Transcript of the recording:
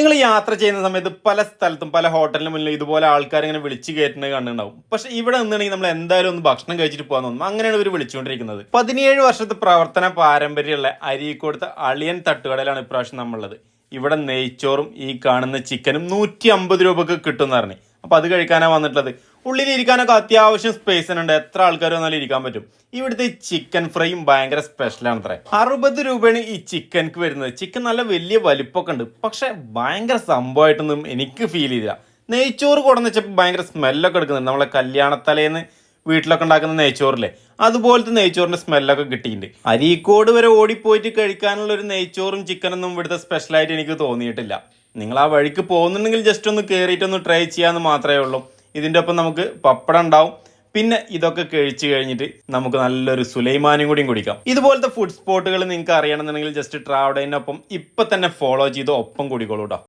നിങ്ങൾ യാത്ര ചെയ്യുന്ന സമയത്ത് പല സ്ഥലത്തും പല ഹോട്ടലിന് മുന്നിൽ ഇതുപോലെ ആൾക്കാർ ഇങ്ങനെ വിളിച്ചു കയറ്റുന്നത് കണ്ടിട്ടുണ്ടാവും. പക്ഷെ ഇവിടെ നിന്നുണ്ടെങ്കിൽ നമ്മൾ എന്തായാലും ഒന്ന് ഭക്ഷണം കഴിച്ചിട്ട് പോകാൻ തോന്നും. അങ്ങനെയാണ് ഇവർ വിളിച്ചുകൊണ്ടിരിക്കുന്നത്. പതിനേഴ് വർഷത്തെ പ്രവർത്തന പാരമ്പര്യമുള്ള അരീക്കോടുത്ത അളിയൻ തട്ടുകടയിലാണ് ഇപ്രാവശ്യം നമ്മളുള്ളത്. ഇവിടെ നെയ്ച്ചോറും ഈ കാണുന്ന ചിക്കനും നൂറ്റി അമ്പത് രൂപക്ക് കിട്ടുമെന്ന് പറഞ്ഞു. അപ്പൊ അത് കഴിക്കാനാണ് വന്നിട്ടുള്ളത്. ഉള്ളിൽ ഇരിക്കാനൊക്കെ അത്യാവശ്യം സ്പേസ് ഉണ്ട്. എത്ര ആൾക്കാർ വന്നാലും ഇരിക്കാൻ പറ്റും. ഇവിടുത്തെ ചിക്കൻ ഫ്രൈയും ഭയങ്കര സ്പെഷ്യലാണ് അത്ര അറുപത് രൂപയാണ് ഈ ചിക്കൻക്ക് വരുന്നത്. ചിക്കൻ നല്ല വലിയ വലിപ്പമൊക്കെ ഉണ്ട്. പക്ഷെ ഭയങ്കര സംഭവമായിട്ടൊന്നും എനിക്ക് ഫീൽ ചെയ്തില്ല. നെയ്ച്ചോറ് കൊടുന്ന് വെച്ചപ്പോൾ ഭയങ്കര സ്മെല്ലൊക്കെ എടുക്കുന്നുണ്ട്. നമ്മളെ കല്യാണത്തലേന്ന് വീട്ടിലൊക്കെ ഉണ്ടാക്കുന്ന നെയ്ച്ചോറില്ലേ? അതുപോലത്തെ നെയ്ച്ചോറിന്റെ സ്മെല്ലൊക്കെ കിട്ടിയിട്ടുണ്ട്. അരീക്കോട് വരെ ഓടിപ്പോയിട്ട് കഴിക്കാനുള്ള ഒരു നെയ്ച്ചോറും ചിക്കനൊന്നും ഇവിടുത്തെ സ്പെഷ്യലായിട്ട് എനിക്ക് തോന്നിയിട്ടില്ല. നിങ്ങൾ ആ വഴിക്ക് പോകുന്നുണ്ടെങ്കിൽ ജസ്റ്റ് ഒന്ന് കയറിയിട്ടൊന്ന് ട്രൈ ചെയ്യാമെന്ന് മാത്രമേ ഉള്ളൂ. ഇതിന്റെ ഒപ്പം നമുക്ക് പപ്പടം ഉണ്ടാവും. പിന്നെ ഇതൊക്കെ കഴിച്ചു കഴിഞ്ഞിട്ട് നമുക്ക് നല്ലൊരു സുലൈമാനും കൂടിയും കുടിക്കാം. ഇതുപോലത്തെ ഫുഡ് സ്പോട്ടുകൾ നിങ്ങൾക്ക് അറിയണമെന്നുണ്ടെങ്കിൽ ജസ്റ്റ് ട്രാവഡേനൊപ്പം ഇപ്പം തന്നെ ഫോളോ ചെയ്ത് ഒപ്പം കൂടിക്കോളൂ കേട്ടോ